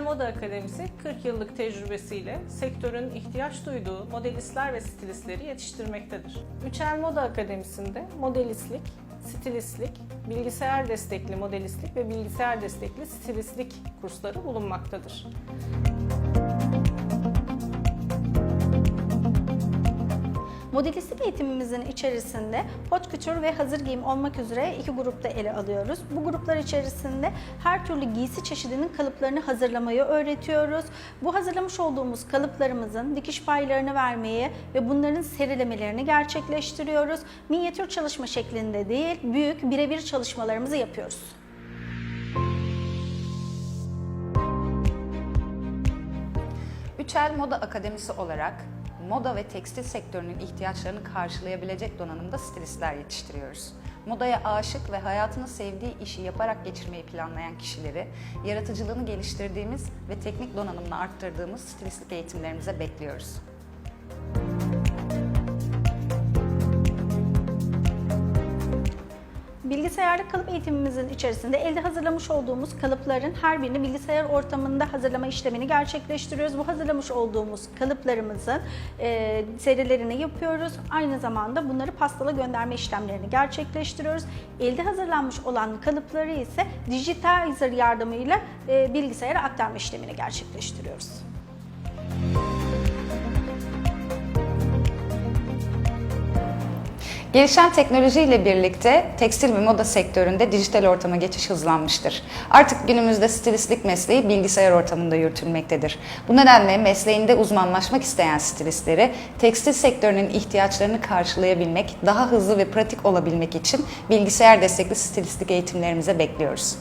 Moda Akademisi 40 yıllık tecrübesiyle sektörün ihtiyaç duyduğu modelistler ve stilistleri yetiştirmektedir. Üçel Moda Akademisi'nde modelistlik, stilistlik, bilgisayar destekli modelistlik ve bilgisayar destekli stilistlik kursları bulunmaktadır. Modelistlik eğitimimizin içerisinde pot couture ve hazır giyim olmak üzere iki grupta ele alıyoruz. Bu gruplar içerisinde her türlü giysi çeşidinin kalıplarını hazırlamayı öğretiyoruz. Bu hazırlamış olduğumuz kalıplarımızın dikiş paylarını vermeyi ve bunların serilemelerini gerçekleştiriyoruz. Minyatür çalışma şeklinde değil, büyük birebir çalışmalarımızı yapıyoruz. Üçel Moda Akademisi olarak moda ve tekstil sektörünün ihtiyaçlarını karşılayabilecek donanımda stilistler yetiştiriyoruz. Modaya aşık ve hayatını sevdiği işi yaparak geçirmeyi planlayan kişileri, yaratıcılığını geliştirdiğimiz ve teknik donanımını arttırdığımız stilistlik eğitimlerimize bekliyoruz. Bilgisayarda kalıp eğitimimizin içerisinde elde hazırlamış olduğumuz kalıpların her birini bilgisayar ortamında hazırlama işlemini gerçekleştiriyoruz. Bu hazırlamış olduğumuz kalıplarımızın e, serilerini yapıyoruz. Aynı zamanda bunları pastala gönderme işlemlerini gerçekleştiriyoruz. Elde hazırlanmış olan kalıpları ise dijitalizer yardımıyla e, bilgisayara aktarma işlemini gerçekleştiriyoruz. Gelişen teknolojiyle birlikte tekstil ve moda sektöründe dijital ortama geçiş hızlanmıştır. Artık günümüzde stilistlik mesleği bilgisayar ortamında yürütülmektedir. Bu nedenle mesleğinde uzmanlaşmak isteyen stilistleri tekstil sektörünün ihtiyaçlarını karşılayabilmek, daha hızlı ve pratik olabilmek için bilgisayar destekli stilistlik eğitimlerimize bekliyoruz.